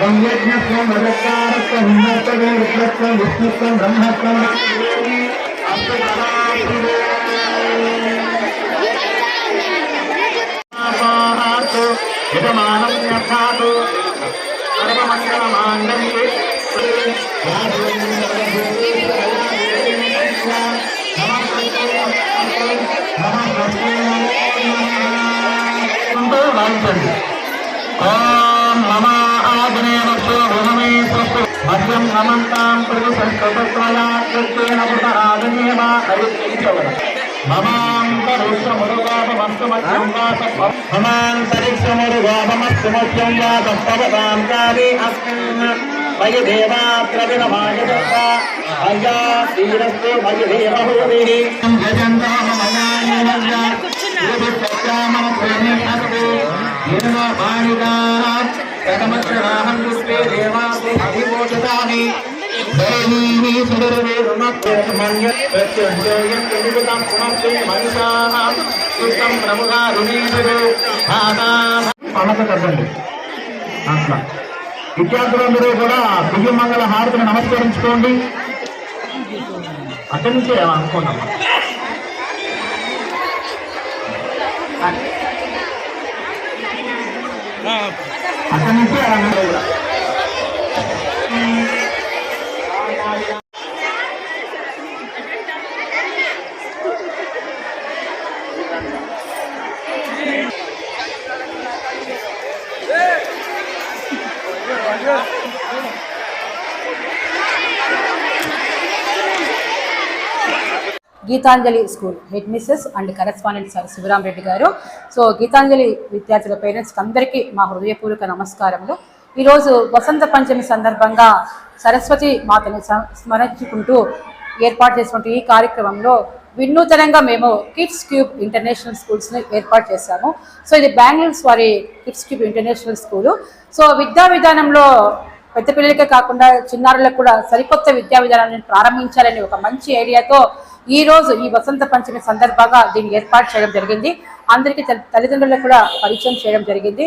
ब्रह्मज्ञत्वं रजकारत्वं ब्रह्मत्वं रुद्रत्वं विष्णुत्वं ब्रह्मत्वं यजमानं మధ్యం నమంతాం ప్రతి సంస్కృతత్వయాత్రేణ మృతరాజనేమ హరిచవరం మమాంతరిక్షమురుగాపమస్తు మధ్యం వాస మమాంతరిక్షమురుగాపమస్తు మధ్యం వాసస్తవతాం కాళీ అస్మిన్ మయి దేవాత్ర దుర్గ అయ్యా శ్రీరస్తు మయి దేవహూరి జజంతా మమయాయ కదండి అట్లా. విద్యార్థులందరూ కూడా బియ్యం మంగళ హారతిని నమస్కరించుకోండి. అక్కడి నుంచే అనుకున్నాం అక్కడి Geetanjali school head missus and correspondent sir Shivaram Reddy garu. So Geetanjali విద్యార్థుల పేరెంట్స్కి అందరికీ మా హృదయపూర్వక నమస్కారములు. ఈరోజు వసంత పంచమి సందర్భంగా సరస్వతి మాతను స్మరించుకుంటూ ఏర్పాటు చేసినటువంటి ఈ కార్యక్రమంలో వినూతనంగా మేము కిడ్స్ క్యూబ్ ఇంటర్నేషనల్ స్కూల్స్ని ఏర్పాటు చేశాము. సో ఇది బెంగళూరు వారి kids cube international school so విద్యా విధానంలో పెద్ద పిల్లలకే కాకుండా చిన్నారులకు కూడా సరికొత్త విద్యా విధానాన్ని ప్రారంభించాలని ఒక మంచి ఐడియాతో ఈరోజు ఈ వసంత పంచమి సందర్భంగా దీన్ని ఏర్పాటు చేయడం జరిగింది. అందరికీ తల్లిదండ్రులకు కూడా పరిచయం చేయడం జరిగింది.